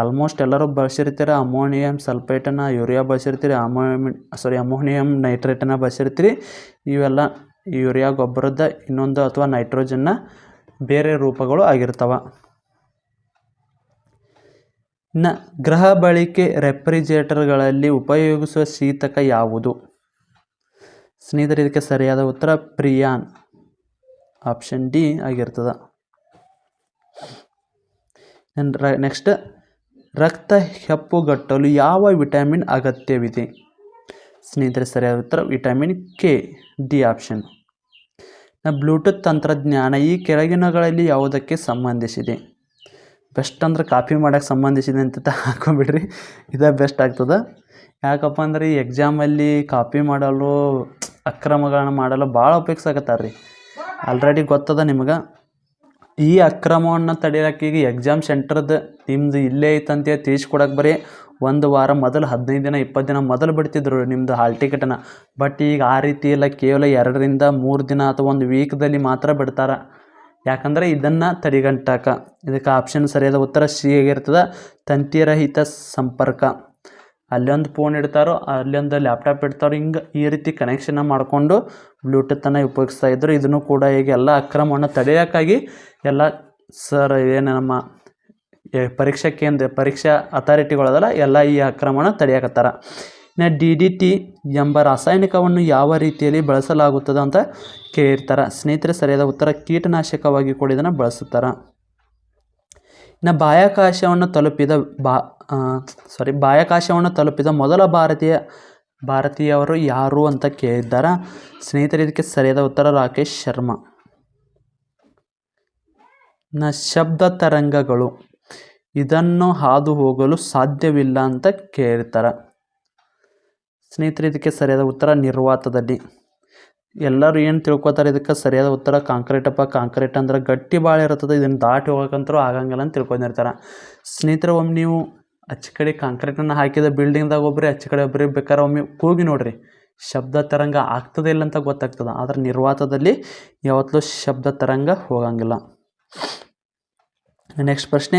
ಆಲ್ಮೋಸ್ಟ್ ಎಲ್ಲರೂ ಬಳಸಿರ್ತೀರ, ಅಮೋನಿಯಂ ಸಲ್ಫೇಟನ್ನು, ಯೂರಿಯಾ ಬಳಸಿರ್ತೀರಿ, ಅಮೋನಿಯಂ ಸಾರಿ ಅಮೋನಿಯಂ ನೈಟ್ರೇಟನ್ನ ಬಳಸಿರ್ತೀರಿ. ಇವೆಲ್ಲ ಯೂರಿಯಾ ಗೊಬ್ಬರದ ಇನ್ನೊಂದು ಅಥವಾ ನೈಟ್ರೋಜನ್ನ ಬೇರೆ ರೂಪಗಳು ಆಗಿರ್ತವೆ. ಇನ್ನು ಗೃಹ ಬಳಕೆ ರೆಫ್ರಿಜರೇಟರ್ಗಳಲ್ಲಿ ಉಪಯೋಗಿಸುವ ಶೀತಕ ಯಾವುದು? ಸ್ನೇಹಿತರೆ, ಇದಕ್ಕೆ ಸರಿಯಾದ ಉತ್ತರ ಪ್ರಿಯಾನ್ ಆಪ್ಷನ್ ಡಿ ಆಗಿರ್ತದೆ. ನೆಕ್ಸ್ಟ್ ರಕ್ತ ಹೆಪ್ಪುಗಟ್ಟಲು ಯಾವ ವಿಟಮಿನ್ ಅಗತ್ಯವಿದೆ? ಸ್ನೇಹಿತರೆ, ಸರಿಯಾದ ಉತ್ತರ vitamin K, D option. Bluetooth ತಂತ್ರಜ್ಞಾನ ಈ ಕೆಳಗಿನಗಳಲ್ಲಿ ಯಾವುದಕ್ಕೆ ಸಂಬಂಧಿಸಿದೆ? ಬೆಸ್ಟ್ ಅಂದ್ರೆ ಕಾಪಿ ಮಾಡೋಕ್ಕೆ ಸಂಬಂಧಿಸಿದೆ ಅಂತ ಹಾಕೊಂಬಿಡ್ರಿ ಇದೇ ಬೆಸ್ಟ್ ಆಗ್ತದೆ. ಯಾಕಪ್ಪ ಅಂದ್ರೆ ಈ ಎಕ್ಸಾಮಲ್ಲಿ ಕಾಪಿ ಮಾಡಲು, ಅಕ್ರಮಗಳನ್ನ ಮಾಡಲು ಭಾಳ ಉಪಯೋಗಿಸಾಕತ್ತಾರ ರೀ ಆಲ್ರೆಡಿ ಗೊತ್ತದ ನಿಮ್ಗೆ? ಈ ಅಕ್ರಮವನ್ನು ತಡೆಯೋಕೆ ಈಗ ಎಕ್ಸಾಮ್ ಸೆಂಟರ್ದು ನಿಮ್ಮದು ಇಲ್ಲೇ ಐತಂತ ತಿಳಿಸ್ಕೊಡಕ್ಕೆ ಬರೀ ಒಂದು ವಾರ ಮೊದಲು ಹದಿನೈದು ದಿನ, ಇಪ್ಪತ್ತು ದಿನ ಮೊದಲು ಬಿಡ್ತಿದ್ರು ನಿಮ್ಮದು ಹಾಲ್ ಟಿಕೆಟನ್ನು ಬಟ್ ಈಗ ಆ ರೀತಿ ಎಲ್ಲ ಕೇವಲ ಎರಡರಿಂದ ಮೂರು ದಿನ ಅಥವಾ ಒಂದು ವೀಕ್ದಲ್ಲಿ ಮಾತ್ರ ಬಿಡ್ತಾರೆ. ಯಾಕಂದರೆ ಇದನ್ನು ತಡೆಗಂಟಾಕ. ಇದಕ್ಕೆ ಆಪ್ಷನ್ ಸರಿಯಾದ ಉತ್ತರ ಸಿ ಆಗಿರ್ತದೆ ತಂತಿರಹಿತ ಸಂಪರ್ಕ. ಅಲ್ಲೊಂದು ಫೋನ್ ಇಡ್ತಾರೋ, ಅಲ್ಲೊಂದು ಲ್ಯಾಪ್ಟಾಪ್ ಇಡ್ತಾರೋ, ಹಿಂಗೆ ಈ ರೀತಿ ಕನೆಕ್ಷನ್ನ ಮಾಡಿಕೊಂಡು ಬ್ಲೂಟೂತನ್ನು ಉಪಯೋಗಿಸ್ತಾ ಇದ್ದರು ಇದನ್ನು ಕೂಡ ಈಗ ಎಲ್ಲ ಅಕ್ರಮವನ್ನು ತಡೆಯೋಕ್ಕಾಗಿ ಎಲ್ಲ ಸರ್ ಏನು ನಮ್ಮ ಪರೀಕ್ಷಾ ಕೇಂದ್ರ, ಪರೀಕ್ಷಾ ಅಥಾರಿಟಿಗಳದಲ್ಲ ಎಲ್ಲ ಈ ಅಕ್ರಮವನ್ನು ತಡೆಯಕತ್ತಾರ. ಇನ್ನು ಡಿ ಡಿ ಟಿ ಎಂಬ ರಾಸಾಯನಿಕವನ್ನು ಯಾವ ರೀತಿಯಲ್ಲಿ ಬಳಸಲಾಗುತ್ತದೆ ಅಂತ ಕೇಳಿರ್ತಾರೆ. ಸ್ನೇಹಿತರೆ, ಸರಿಯಾದ ಉತ್ತರ ಕೀಟನಾಶಕವಾಗಿ ಕೂಡ ಇದನ್ನು ಬಳಸುತ್ತಾರೆ. ಇನ್ನು ಬಾಹ್ಯಾಕಾಶವನ್ನು ತಲುಪಿದ ಬಾ ಸಾರಿ ಬಾಹ್ಯಾಕಾಶವನ್ನು ತಲುಪಿದ ಮೊದಲ ಭಾರತೀಯ, ಭಾರತೀಯವರು ಯಾರು ಅಂತ ಕೇಳಿದ್ದಾರ? ಸ್ನೇಹಿತರೆ, ಇದಕ್ಕೆ ಸರಿಯಾದ ಉತ್ತರ ರಾಕೇಶ್ ಶರ್ಮಾ. ನ ಶಬ್ದ ತರಂಗಗಳು. ಇದನ್ನು ಹಾದು ಹೋಗಲು ಸಾಧ್ಯವಿಲ್ಲ ಅಂತ ಕೇಳ್ತಾರೆ. ಸ್ನೇಹಿತರೆ, ಇದಕ್ಕೆ ಸರಿಯಾದ ಉತ್ತರ ನಿರ್ವಾತದಲ್ಲಿ. ಎಲ್ಲರೂ ಏನು ತಿಳ್ಕೊತಾರೆ? ಇದಕ್ಕೆ ಸರಿಯಾದ ಉತ್ತರ ಕಾಂಕ್ರೀಟಪ್ಪ ಕಾಂಕ್ರೀಟ್ ಅಂದ್ರೆ ಗಟ್ಟಿ ಭಾಳ ಇರ್ತದೆ ಇದನ್ನು ದಾಟಿ ಹೋಗಕ್ಕಂತರೂ ಆಗಂಗಿಲ್ಲ ಅಂತ ತಿಳ್ಕೊಂಡಿರ್ತಾರೆ. ಸ್ನೇಹಿತರೆ, ಒಮ್ಮೆ ನೀವು ಅಚ್ಚ ಕಡೆ ಕಾಂಕ್ರೀಟನ್ನು ಹಾಕಿದ ಬಿಲ್ಡಿಂಗ್ದಾಗ ಒಬ್ಬರೇ ಅಚ್ಚ ಕಡೆ ಒಬ್ಬರೇ ಬೇಕಾದ್ರೆ ಒಮ್ಮೆ ಕೂಗಿ ನೋಡ್ರಿ. ಶಬ್ದ ತರಂಗ ಆಗ್ತದೆ ಇಲ್ಲ ಅಂತ ಗೊತ್ತಾಗ್ತದೆ. ಆದರೆ ನಿರ್ವಾತದಲ್ಲಿ ಯಾವತ್ತೂ ಶಬ್ದ ತರಂಗ ಹೋಗಂಗಿಲ್ಲ. ನೆಕ್ಸ್ಟ್ ಪ್ರಶ್ನೆ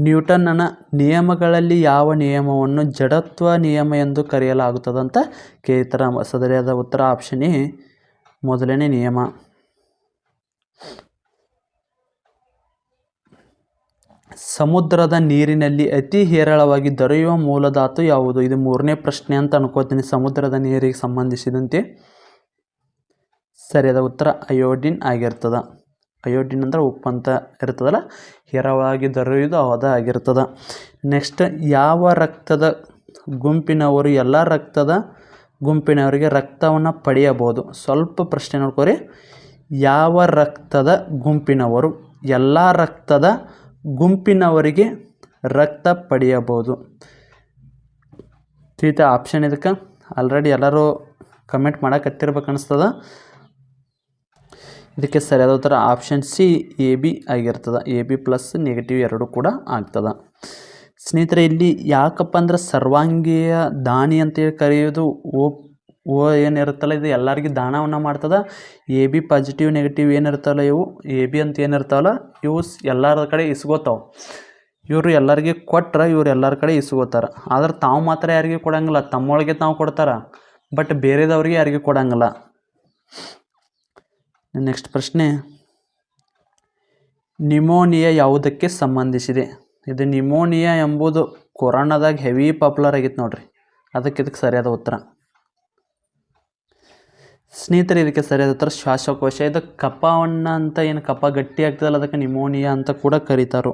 ನ್ಯೂಟನ್ನ ನಿಯಮಗಳಲ್ಲಿ ಯಾವ ನಿಯಮವನ್ನು ಜಡತ್ವ ನಿಯಮ ಎಂದು ಕರೆಯಲಾಗುತ್ತದೆ ಅಂತ ಕೇಳ್ತಾರೆ. ಸದರಿಯಾದ ಉತ್ತರ ಆಪ್ಷನ್ ಎ ಮೊದಲನೇ ನಿಯಮ. ಸಮುದ್ರದ ನೀರಿನಲ್ಲಿ ಅತಿ ಹೇರಳವಾಗಿ ದೊರೆಯುವ ಮೂಲಧಾತು ಯಾವುದು? ಇದು ಮೂರನೇ ಪ್ರಶ್ನೆ ಅಂತ ಅನ್ಕೋತೀನಿ. ಸಮುದ್ರದ ನೀರಿಗೆ ಸಂಬಂಧಿಸಿದಂತೆ ಸರಿಯಾದ ಉತ್ತರ ಅಯೋಡಿನ್ ಆಗಿರ್ತದ. ಅಯೋಡಿನ್ ಅಂದ್ರೆ ಉಪ್ಪು ಅಂತ ಇರ್ತದಲ್ಲ? ಹೇರಳವಾಗಿ ದೊರೆಯುವುದು ಅದ ಆಗಿರ್ತದ. ನೆಕ್ಸ್ಟ್ ಯಾವ ರಕ್ತದ ಗುಂಪಿನವರು ಎಲ್ಲ ರಕ್ತದ ಗುಂಪಿನವರಿಗೆ ರಕ್ತವನ್ನು ಪಡೆಯಬಹುದು. ಸ್ವಲ್ಪ ಪ್ರಶ್ನೆ ನೋಡ್ಕೊರಿ. ಯಾವ ರಕ್ತದ ಗುಂಪಿನವರು ಎಲ್ಲ ರಕ್ತದ ಗುಂಪಿನವರಿಗೆ ರಕ್ತ ಪಡೆಯಬಹುದು? ತೀತ ಆಪ್ಷನ್ ಇದಕ್ಕೆ. ಆಲ್ರೆಡಿ ಎಲ್ಲರೂ ಕಮೆಂಟ್ ಮಾಡಕ್ಕೆ ಅನಿಸ್ತದ. ಇದಕ್ಕೆ ಸರಿಯಾದ ಉತ್ತರ ಆಪ್ಷನ್ ಸಿ ಎ ಬಿ ಆಗಿರ್ತದೆ. ಎ ಬಿ ಪ್ಲಸ್ ನೆಗೆಟಿವ್ ಎರಡು ಕೂಡ ಆಗ್ತದೆ. ಸ್ನೇಹಿತರೆ, ಇಲ್ಲಿ ಯಾಕಪ್ಪ ಅಂದ್ರೆ ಸರ್ವಾಂಗೀಯ ದಾನಿ ಅಂತೇಳಿ ಕರೆಯೋದು ಓ ಓ ಏನಿರುತ್ತಲ್ಲ, ಇದು ಎಲ್ಲರಿಗೂ ದಾನವನ್ನು ಮಾಡ್ತದೆ. ಎ ಬಿ ಪಾಸಿಟಿವ್ ನೆಗೆಟಿವ್ ಏನಿರ್ತಾವಲ್ಲ ಇವು ಎ ಬಿ ಅಂತ ಏನಿರ್ತಾವಲ್ಲ, ಇವು ಎಲ್ಲರ ಕಡೆ ಇಸ್ಕೋತಾವೆ. ಇವರು ಎಲ್ಲರಿಗೆ ಕೊಟ್ರೆ ಇವ್ರು ಎಲ್ಲರ ಕಡೆ ಇಸ್ಕೋತಾರೆ. ಆದ್ರೆ ತಾವು ಮಾತ್ರ ಯಾರಿಗೆ ಕೊಡಂಗಿಲ್ಲ, ತಮ್ಮೊಳಗೆ ತಾವು ಕೊಡ್ತಾರೆ, ಬಟ್ ಬೇರೆದವ್ರಿಗೆ ಯಾರಿಗೆ ಕೊಡಂಗಿಲ್ಲ. ನೆಕ್ಸ್ಟ್ ಪ್ರಶ್ನೆ. ನಿಮೋನಿಯಾ ಯಾವುದಕ್ಕೆ ಸಂಬಂಧಿಸಿದೆ? ಇದು ನಿಮೋನಿಯಾ ಎಂಬುದು ಕೊರೋನಾದಾಗ ಹೆವಿ ಪಾಪ್ಯುಲರ್ ಆಗಿತ್ತು ನೋಡ್ರಿ. ಅದಕ್ಕೆ ಇದಕ್ಕೆ ಸರಿಯಾದ ಉತ್ತರ. ಸ್ನೇಹಿತರೆ, ಇದಕ್ಕೆ ಸರಿಯಾದ ಉತ್ತರ ಶ್ವಾಸಕೋಶ. ಇದು ಕಫವನ್ನ ಅಂತ ಏನು ಕಫ ಗಟ್ಟಿ ಆಗ್ತದಲ್ಲ, ಅದಕ್ಕೆ ನಿಮೋನಿಯಾ ಅಂತ ಕೂಡ ಕರೀತಾರೋ.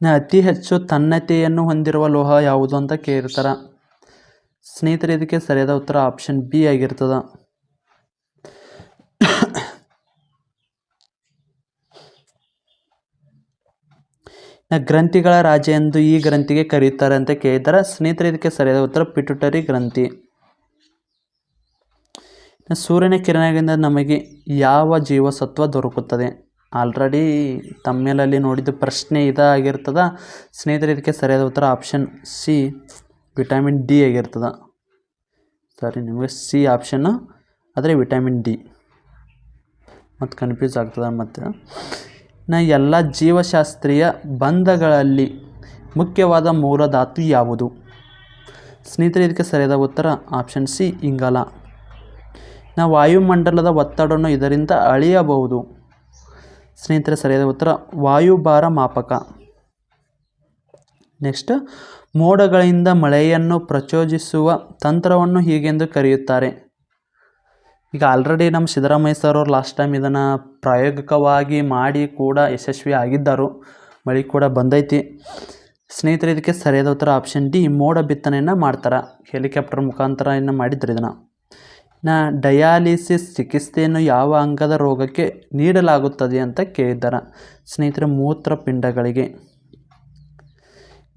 ಇನ್ನು ಅತಿ ಹೆಚ್ಚು ತನ್ನತೆಯನ್ನು ಹೊಂದಿರುವ ಲೋಹ ಯಾವುದು ಅಂತ ಕೇಳಿರ್ತಾರ ಸ್ನೇಹಿತರೆ, ಇದಕ್ಕೆ ಸರಿಯಾದ ಉತ್ತರ ಆಪ್ಷನ್ ಬಿ ಆಗಿರ್ತದ ಇನ್ನು ಗ್ರಂಥಿಗಳ ರಾಜ ಎಂದು ಈ ಗ್ರಂಥಿಗೆ ಕರೆಯುತ್ತಾರೆ ಅಂತ ಕೇಳಿದ್ದಾರೆ. ಸ್ನೇಹಿತರೆ, ಇದಕ್ಕೆ ಸರಿಯಾದ ಉತ್ತರ ಪಿಟುಟರಿ ಗ್ರಂಥಿ. ಸೂರ್ಯನ ಕಿರಣಗಳಿಂದ ನಮಗೆ ಯಾವ ಜೀವಸತ್ವ ದೊರಕುತ್ತದೆ? ಆಲ್ರೆಡಿ ತಮ್ಮೇಲಲ್ಲಿ ನೋಡಿದ ಪ್ರಶ್ನೆ ಇದಾಗಿರ್ತದ. ಸ್ನೇಹಿತರೆ, ಇದಕ್ಕೆ ಸರಿಯಾದ ಉತ್ತರ ಆಪ್ಷನ್ ಸಿ, ವಿಟಮಿನ್ ಡಿ ಆಗಿರ್ತದ. ಸಾರಿ, ನಿಮಗೆ ಸಿ ಆಪ್ಷನ್ನು ಆದರೆ ವಿಟಮಿನ್ ಡಿ. ಮತ್ತು ಕನ್ಫ್ಯೂಸ್ ಆಗ್ತದೆ ಮತ್ತು. ನಾ ಎಲ್ಲ ಜೀವಶಾಸ್ತ್ರೀಯ ಬಂಧಗಳಲ್ಲಿ ಮುಖ್ಯವಾದ ಮೂಲ ಧಾತು ಯಾವುದು? ಸ್ನೇಹಿತರೆ, ಇದಕ್ಕೆ ಸರಿಯಾದ ಉತ್ತರ ಆಪ್ಷನ್ ಸಿ ಇಂಗಾಲ. ನಾವು ವಾಯುಮಂಡಲದ ಒತ್ತಡವನ್ನು ಇದರಿಂದ ಅಳೆಯಬಹುದು. ಸ್ನೇಹಿತರೆ, ಸರಿಯಾದ ಉತ್ತರ ವಾಯುಭಾರ ಮಾಪಕ. ನೆಕ್ಸ್ಟ್ ಮೋಡಗಳಿಂದ ಮಳೆಯನ್ನು ಪ್ರಚೋದಿಸುವ ತಂತ್ರವನ್ನು ಹೀಗೆಂದು ಕರೆಯುತ್ತಾರೆ. ಈಗ ಆಲ್ರೆಡಿ ನಮ್ಮ ಸಿದ್ದರಾಮಯ್ಯ ಸರ್ ಅವರು ಲಾಸ್ಟ್ ಟೈಮ್ ಇದನ್ನು ಪ್ರಾಯೋಗಿಕವಾಗಿ ಮಾಡಿ ಕೂಡ ಯಶಸ್ವಿ ಆಗಿದ್ದರು. ಮಳೆ ಕೂಡ ಬಂದೈತಿ. ಸ್ನೇಹಿತರೆ, ಇದಕ್ಕೆ ಸರಿಯಾದ ಉತ್ತರ ಆಪ್ಷನ್ ಡಿ ಮೋಡ ಬಿತ್ತನೆಯನ್ನು ಮಾಡ್ತಾರೆ. ಹೆಲಿಕಾಪ್ಟರ್ ಮುಖಾಂತರ ಇನ್ನು ಮಾಡಿದ್ರು ಇದನ್ನು. ನಾ ಡಯಾಲಿಸಿಸ್ ಚಿಕಿತ್ಸೆಯನ್ನು ಯಾವ ಅಂಗದ ರೋಗಕ್ಕೆ ನೀಡಲಾಗುತ್ತದೆ ಅಂತ ಕೇಳಿದ್ದಾರೆ ಸ್ನೇಹಿತರೆ ಮೂತ್ರಪಿಂಡಗಳಿಗೆ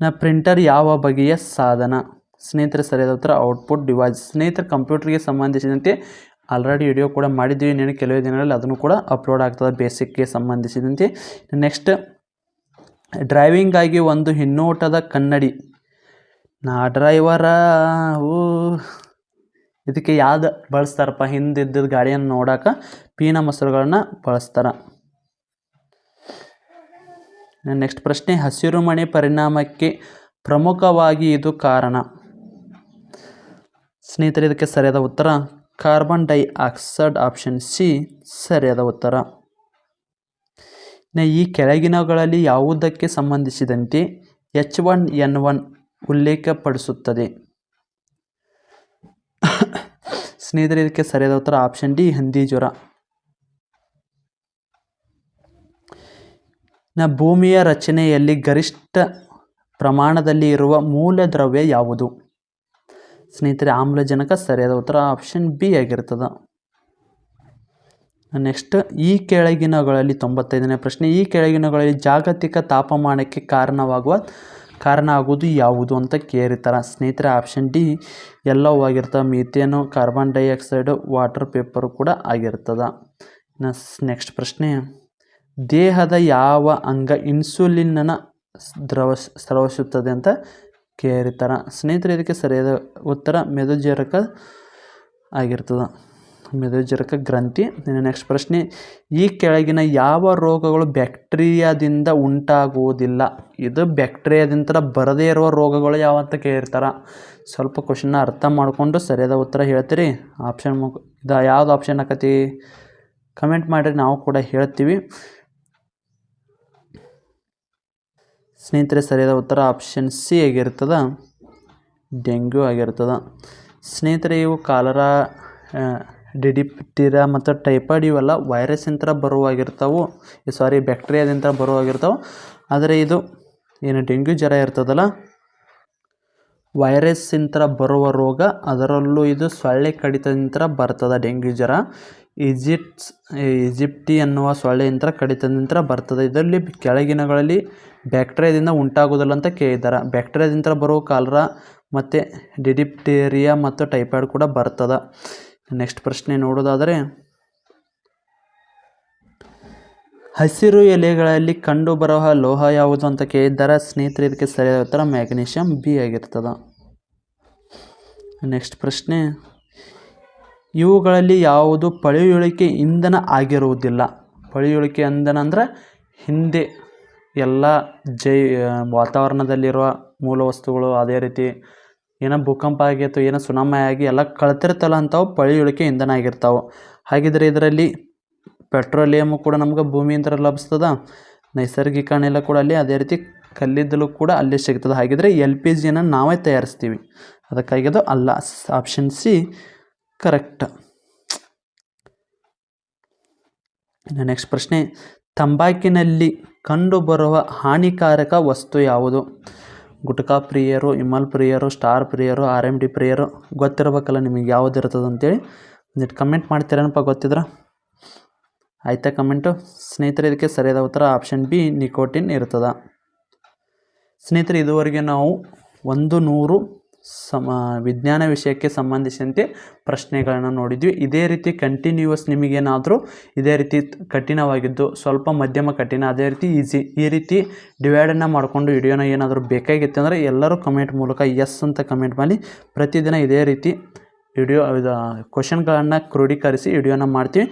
ನಾ ಪ್ರಿಂಟರ್ ಯಾವ ಬಗೆಯ ಸಾಧನ? ಸ್ನೇಹಿತರೆ, ಸರಿಯಾದ ಉತ್ತರ ಔಟ್ಪುಟ್ ಡಿವೈಸ್ ಸ್ನೇಹಿತರೆ ಕಂಪ್ಯೂಟರ್ಗೆ ಸಂಬಂಧಿಸಿದಂತೆ ಆಲ್ರೆಡಿ ವಿಡಿಯೋ ಕೂಡ ಮಾಡಿದ್ದೀವಿ ನೀನು ಕೆಲವೇ ದಿನಗಳಲ್ಲಿ ಅದನ್ನು ಕೂಡ ಅಪ್ಲೋಡ್ ಆಗ್ತದೆ ಬೇಸಿಕ್ಗೆ ಸಂಬಂಧಿಸಿದಂತೆ. ನೆಕ್ಸ್ಟ್ ಡ್ರೈವಿಂಗಾಗಿ ಒಂದು ಹಿನ್ನೋಟದ ಕನ್ನಡಿ. ನಾ ಡ್ರೈವರ ಓ ಇದಕ್ಕೆ ಯಾವ್ದು ಬಳಸ್ತಾರಪ್ಪ? ಹಿಂದಿದ್ದ ಗಾಡಿಯನ್ನು ನೋಡೋಕೆ ಪೀನ ಮೊಸರುಗಳನ್ನ ಬಳಸ್ತಾರೆ. ನೆಕ್ಸ್ಟ್ ಪ್ರಶ್ನೆ ಹಸಿರುಮನೆ ಪರಿಣಾಮಕ್ಕೆ ಪ್ರಮುಖವಾಗಿ ಇದು ಕಾರಣ. ಸ್ನೇಹಿತರೆ, ಇದಕ್ಕೆ ಸರಿಯಾದ ಉತ್ತರ carbon dioxide option C ಸರಿಯಾದ ಉತ್ತರ. ಇನ್ನು ಈ ಕೆಳಗಿನಗಳಲ್ಲಿ ಯಾವುದಕ್ಕೆ ಸಂಬಂಧಿಸಿದಂತೆ ಎಚ್ ಒನ್ ಎನ್ ಒನ್ ಉಲ್ಲೇಖಪಡಿಸುತ್ತದೆ? ಸ್ನೇಹಿತರೆ, ಇದಕ್ಕೆ ಸರಿಯಾದ ಉತ್ತರ ಆಪ್ಷನ್ ಡಿ, ಹಂದಿ ಜ್ವರ. ನ, ಭೂಮಿಯ ರಚನೆಯಲ್ಲಿ ಗರಿಷ್ಠ ಪ್ರಮಾಣದಲ್ಲಿ ಇರುವ ಮೂಲ ದ್ರವ್ಯ ಯಾವುದು? ಸ್ನೇಹಿತರೆ, ಆಮ್ಲಜನಕ ಸರಿಯಾದ ಉತ್ತರ ಆಪ್ಷನ್ ಬಿ ಆಗಿರ್ತದೆ. ನೆಕ್ಸ್ಟ್, ಈ ಕೆಳಗಿನಗಳಲ್ಲಿ ತೊಂಬತ್ತೈದನೇ ಪ್ರಶ್ನೆ. ಈ ಕೆಳಗಿನಗಳಲ್ಲಿ ಜಾಗತಿಕ ತಾಪಮಾನಕ್ಕೆ ಕಾರಣವಾಗುವ, ಕಾರಣ ಆಗುವುದು ಯಾವುದು ಅಂತ ಕೇಳಿರ್ತಾರೆ ಸ್ನೇಹಿತರೆ ಆಪ್ಷನ್ ಡಿ ಎಲ್ಲವೂ ಆಗಿರ್ತವೆ methane carbon dioxide water vapour ಕೂಡ ಆಗಿರ್ತದೆ. ನೆಕ್ಸ್ಟ್ ಪ್ರಶ್ನೆ. ದೇಹದ ಯಾವ ಅಂಗ ಇನ್ಸುಲಿನ್ನ ದ್ರವ ಸ್ರವಿಸುತ್ತದೆ ಅಂತ ಕೇಳಿರ್ತಾರೆ ಸ್ನೇಹಿತರೆ ಇದಕ್ಕೆ ಸರಿಯಾದ ಉತ್ತರ ಮೆದುಜರಕ ಆಗಿರ್ತದೆ. ಮೆದುಜರಕ ಗ್ರಂಥಿ. ಇನ್ನು ನೆಕ್ಸ್ಟ್ ಪ್ರಶ್ನೆ, ಈ ಕೆಳಗಿನ ಯಾವ ರೋಗಗಳು ಬ್ಯಾಕ್ಟೀರಿಯಾದಿಂದ ಉಂಟಾಗುವುದಿಲ್ಲ? ಇದು ಬ್ಯಾಕ್ಟೀರಿಯಾದಿಂದ ಬರದೇ ಇರುವ ರೋಗಗಳು ಯಾವ ಅಂತ ಕೇಳಿರ್ತಾರೆ ಸ್ವಲ್ಪ ಕ್ವಶನ್ನ ಅರ್ಥ ಮಾಡಿಕೊಂಡು ಸರಿಯಾದ ಉತ್ತರ ಹೇಳ್ತೀರಿ? ಆಪ್ಷನ್ ಮುಖ ಇದು ಯಾವ್ದು ಆಪ್ಷನ್ ಆಕತಿ? ಕಮೆಂಟ್ ಮಾಡಿರಿ, ನಾವು ಕೂಡ ಹೇಳ್ತೀವಿ. ಸ್ನೇಹಿತರೆ, ಸರಿಯಾದ ಉತ್ತರ ಆಪ್ಷನ್ ಸಿ ಆಗಿರ್ತದೆ, ಡೆಂಗ್ಯೂ ಆಗಿರ್ತದೆ. ಸ್ನೇಹಿತರೆ, ಇವು ಕಾಲರಾ ಡಿಡಿಪ್ಟಿರಾ ಮತ್ತು ಟೈಫಾಯ್ಡ್ ಇವೆಲ್ಲ ವೈರಸ್ಸಿಂತ್ರ ಬರುವಾಗಿರ್ತಾವು. ಸಾರಿ ಬ್ಯಾಕ್ಟೀರಿಯಾದಿಂದ ಬರುವಾಗಿರ್ತಾವೆ. ಆದರೆ ಇದು ಏನು, ಡೆಂಗ್ಯೂ ಜ್ವರ ಇರ್ತದಲ್ಲ? ವೈರಸ್ಸಿಂದ ಬರುವ ರೋಗ, ಅದರಲ್ಲೂ ಇದು ಸೊಳ್ಳೆ ಕಡಿತದಿಂದ ಬರ್ತದೆ, ಡೆಂಗ್ಯೂ ಜ್ವರ. ಈಜಿಪ್ಟ್ಸ್ ಈಜಿಪ್ಟಿ ಅನ್ನುವ ಸೊಳ್ಳೆಯಿಂದ ಕಡಿತದಿಂದ ಬರ್ತದೆ. ಇದರಲ್ಲಿ ಕೆಳಗಿನಗಳಲ್ಲಿ ಬ್ಯಾಕ್ಟೀರಿಯಾದಿಂದ ಉಂಟಾಗೋದಿಲ್ಲ ಅಂತ ಕೇಳಿದ್ದಾರೆ. ಬ್ಯಾಕ್ಟೀರಿಯಾದಿಂದ ಬರೋ ಕಾಲರ ಮತ್ತು ಡಿಡಿಪ್ಟೇರಿಯಾ ಮತ್ತು ಟೈಫಾಯ್ಡ್ ಕೂಡ ಬರ್ತದೆ. ನೆಕ್ಸ್ಟ್ ಪ್ರಶ್ನೆ ನೋಡೋದಾದರೆ, ಹಸಿರು ಎಲೆಗಳಲ್ಲಿ ಕಂಡುಬರುವ ಲೋಹ ಯಾವುದು ಅಂತ ಕೇಳಿದ್ದಾರೆ. ಸ್ನೇಹಿತರೆ, ಇದಕ್ಕೆ ಸರಿಯಾದ ಉತ್ತರ ಮ್ಯಾಗ್ನೀಷಿಯಂ ಬಿ ಆಗಿರ್ತದೆ. ನೆಕ್ಸ್ಟ್ ಪ್ರಶ್ನೆ, ಇವುಗಳಲ್ಲಿ ಯಾವುದು ಪಳೆಯುಳಿಕೆ ಇಂಧನ ಆಗಿರುವುದಿಲ್ಲ? ಪಳೆಯುಳಿಕೆ ಇಂಧನ ಅಂದರೆ ಹಿಂದೆ ಎಲ್ಲ ಜೈ ವಾತಾವರಣದಲ್ಲಿರುವ ಮೂಲ ವಸ್ತುಗಳು ಅದೇ ರೀತಿ ಏನೋ ಭೂಕಂಪ ಆಗಿತ್ತು ಏನೋ ಸುನಾಮಿ ಆಗಿ ಎಲ್ಲ ಕಳ್ತಿರ್ತಲ್ಲ ಅಂಥವು ಪಳಿಯುಳಿಕೆ ಇಂಧನ ಆಗಿರ್ತಾವೆ ಹಾಗಿದ್ರೆ ಇದರಲ್ಲಿ ಪೆಟ್ರೋಲಿಯಮ್ ಕೂಡ ನಮ್ಗೆ ಭೂಮಿಯಿಂದ ಲಭಿಸ್ತದ, ನೈಸರ್ಗಿಕ ಅನಿಲ ಕೂಡ ಅಲ್ಲಿ ಅದೇ ರೀತಿ ಕಲ್ಲಿದ್ದಲು ಕೂಡ ಅಲ್ಲಿ ಸಿಗ್ತದೆ. ಹಾಗಿದ್ರೆ ಎಲ್ ಪಿ ಜಿಯನ್ನು ನಾವೇ ತಯಾರಿಸ್ತೀವಿ. ಅದಕ್ಕಾಗಿ ಅದು ಅಲ್ಲ ಆಪ್ಷನ್ ಸಿ ಕರೆಕ್ಟ್ ನೆಕ್ಸ್ಟ್ ಪ್ರಶ್ನೆ, ತಂಬಾಕಿನಲ್ಲಿ ಕಂಡುಬರುವ ಹಾನಿಕಾರಕ ವಸ್ತು ಯಾವುದು? ಗುಟ್ಕಾ ಪ್ರಿಯರು ಇಮಲ್ ಪ್ರಿಯರು, ಸ್ಟಾರ್ ಪ್ರಿಯರು, ಆರ್ ಎಂ ಡಿ ಪ್ರಿಯರು, ಗೊತ್ತಿರಬೇಕಲ್ಲ ನಿಮಗೆ ಯಾವ್ದು ಇರ್ತದೆ ಅಂತೇಳಿ. ಒಂದಿಟ್ಟು ಕಮೆಂಟ್ ಮಾಡ್ತೀರೇನಪ್ಪ ಗೊತ್ತಿದ್ರೆ? ಆಯ್ತಾ ಕಮೆಂಟು ಸ್ನೇಹಿತರೆ, ಇದಕ್ಕೆ ಸರಿಯಾದ ಉತ್ತರ ಆಪ್ಷನ್ ಬಿ ನಿಕೋಟಿನ್ ಇರ್ತದೆ ಸ್ನೇಹಿತರೆ, ಇದುವರೆಗೆ ನಾವು ಒಂದು ನೂರು ಸಮ, ವಿಜ್ಞಾನ ವಿಷಯಕ್ಕೆ ಸಂಬಂಧಿಸಿದಂತೆ ಪ್ರಶ್ನೆಗಳನ್ನು ನೋಡಿದ್ವಿ. ಇದೇ ರೀತಿ ಕಂಟಿನ್ಯೂಯಸ್ ನಿಮಗೇನಾದರೂ ಇದೇ ರೀತಿ ಕಠಿಣವಾಗಿದ್ದು, ಸ್ವಲ್ಪ ಮಧ್ಯಮ ಕಠಿಣ, ಅದೇ ರೀತಿ ಈಸಿ ಈ ರೀತಿ ಡಿವೈಡನ್ನು ಮಾಡಿಕೊಂಡು ವಿಡಿಯೋನ ಏನಾದರೂ ಬೇಕಾಗಿತ್ತು ಅಂದರೆ ಎಲ್ಲರೂ ಕಮೆಂಟ್ ಮೂಲಕ ಎಸ್ ಅಂತ ಕಮೆಂಟ್ ಮಾಡಿ ಪ್ರತಿದಿನ ಇದೇ ರೀತಿ ವಿಡಿಯೋ, ಇದು ಕ್ವಶನ್ಗಳನ್ನು ಕ್ರೋಢೀಕರಿಸಿ ವಿಡಿಯೋನ ಮಾಡ್ತೀವಿ.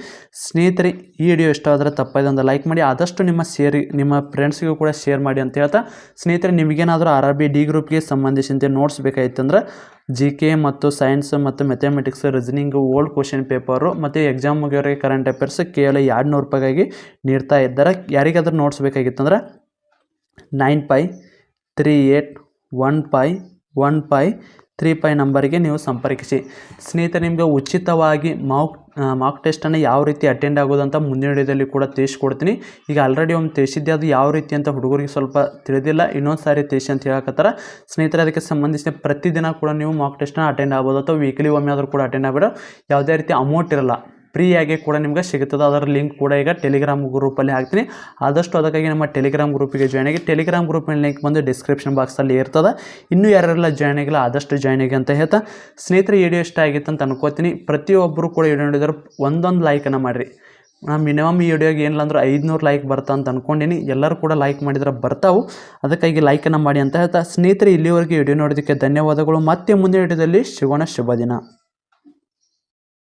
ಸ್ನೇಹಿತರೆ, ಈ ವಿಡಿಯೋ ಇಷ್ಟ ಆದರೆ ತಪ್ಪದೆ ಒಂದು ಲೈಕ್ ಮಾಡಿ. ಆದಷ್ಟು ನಿಮ್ಮ ಸೇರಿ, ನಿಮ್ಮ ಫ್ರೆಂಡ್ಸ್ಗೂ ಕೂಡ ಶೇರ್ ಮಾಡಿ ಅಂತ ಹೇಳ್ತಾ. ಸ್ನೇಹಿತರೆ, ನಿಮಗೇನಾದರೂ ಆರ್ ಆರ್ ಬಿ ಡಿ ಗ್ರೂಪ್ಗೆ ಸಂಬಂಧಿಸಿದಂತೆ ನೋಟ್ಸ್ ಬೇಕಾಗಿತ್ತಂದ್ರೆ ಜಿ ಕೆ ಮತ್ತು ಸೈನ್ಸ್ ಮತ್ತು mathematics reasoning old question paper ಮತ್ತು ಎಕ್ಸಾಮ್ ಮುಗಿಯೋರಿಗೆ ಕರೆಂಟ್ ಅಫೇರ್ಸ್ ಕೇವಲ ಎರಡು ನೂರು ರೂಪಾಯಿಗಾಗಿ ನೀಡ್ತಾ ಇದ್ದಾರೆ. ಯಾರಿಗಾದ್ರೂ notes ಬೇಕಾಗಿತ್ತಂದ್ರೆ nine five three eight one five one five three five ನಂಬರಿಗೆ ನೀವು ಸಂಪರ್ಕಿಸಿ. ಸ್ನೇಹಿತರೆ, ನಿಮಗೆ ಉಚಿತವಾಗಿ ಮಾಕ್ ಮಾಕ್ ಟೆಸ್ಟನ್ನು ಯಾವ ರೀತಿ ಅಟೆಂಡ್ ಆಗೋದು ಅಂತ ಮುಂದಿನ ವಿಡಿಯೋದಲ್ಲಿ ಕೂಡ ತಿಳಿಸ್ಕೊಡ್ತೀನಿ. ಈಗ ಆಲ್ರೆಡಿ ಒಂದು ತಿಳಿಸಿದ್ದೆ, ಅದು ಯಾವ ರೀತಿ ಅಂತ ಹುಡುಗರಿಗೆ ಸ್ವಲ್ಪ ತಿಳಿದಿಲ್ಲ, ಇನ್ನೊಂದು ಸಾರಿ ತಿಳಿಸಿ ಅಂತ ಹೇಳಕತ್ತಾರ. ಸ್ನೇಹಿತರೆ, ಅದಕ್ಕೆ ಸಂಬಂಧಿಸಿದ ಪ್ರತಿದಿನ ಕೂಡ ನೀವು ಮಾಕ್ ಟೆಸ್ಟನ್ನ ಅಟೆಂಡ್ ಆಗ್ಬೋದು ಅಥವಾ ವೀಕ್ಲಿ ಒಮ್ಮೆ ಆದರೂ ಕೂಡ ಅಟೆಂಡ್ ಆಗ್ಬಿಡೋ ಯಾವುದೇ ರೀತಿ ಅಮೌಂಟ್ ಇರಲ್ಲ. ಫ್ರೀಯಾಗಿ ಕೂಡ ನಿಮ್ಗೆ ಸಿಗುತ್ತದೆ. ಅದರ ಲಿಂಕ್ ಕೂಡ ಈಗ ಟೆಲಿಗ್ರಾಮ್ ಗ್ರೂಪಲ್ಲಿ ಹಾಕ್ತೀನಿ. ಆದಷ್ಟು ಅದಕ್ಕಾಗಿ ನಮ್ಮ ಟೆಲಿಗ್ರಾಮ್ ಗ್ರೂಪಿಗೆ ಜಾಯ್ನ್ ಆಗಿ ಟೆಲಿಗ್ರಾಮ್ ಗ್ರೂಪಿನ ಲಿಂಕ್ ಬಂದು ಡಿಸ್ಕ್ರಿಪ್ಷನ್ ಬಾಕ್ಸಲ್ಲಿ ಇರ್ತದೆ. ಇನ್ನೂ ಯಾರೆಲ್ಲ ಜಾಯ್ನ್ ಆಗಿಲ್ಲ, ಆದಷ್ಟು ಜಾಯ್ನ್ ಆಗಿ ಅಂತ ಹೇಳ್ತಾ, ಸ್ನೇಹಿತರೆ ವಿಡಿಯೋ ಇಷ್ಟ ಆಗಿತ್ತು ಅಂತ ಅನ್ಕೋತೀನಿ. ಪ್ರತಿಯೊಬ್ಬರು ಕೂಡ ವಿಡಿಯೋ ನೋಡಿದ್ರೆ ಒಂದೊಂದು ಲೈಕನ್ನು ಮಾಡಿರಿ. ನಾನು ಮಿನಿಮಮ್ ಈ ವಿಡಿಯೋಗೆ ಏನಿಲ್ಲ ಅಂದ್ರೆ ಐದುನೂರು ಲೈಕ್ ಬರ್ತಾ ಅಂತ ಅಂದ್ಕೊಂಡಿನಿ ಎಲ್ಲರೂ ಕೂಡ ಲೈಕ್ ಮಾಡಿದ್ರೆ ಬರ್ತಾವೆ. ಅದಕ್ಕಾಗಿ ಲೈಕನ್ನು ಮಾಡಿ ಅಂತ ಹೇಳ್ತಾ, ಸ್ನೇಹಿತರೆ, ಇಲ್ಲಿವರೆಗೆ ವಿಡಿಯೋ ನೋಡೋದಕ್ಕೆ ಧನ್ಯವಾದಗಳು. ಮತ್ತೆ ಮುಂದಿನ ವಿಡಿಯೋದಲ್ಲಿ ಸಿಗೋಣ. ಶುಭ ದಿನ.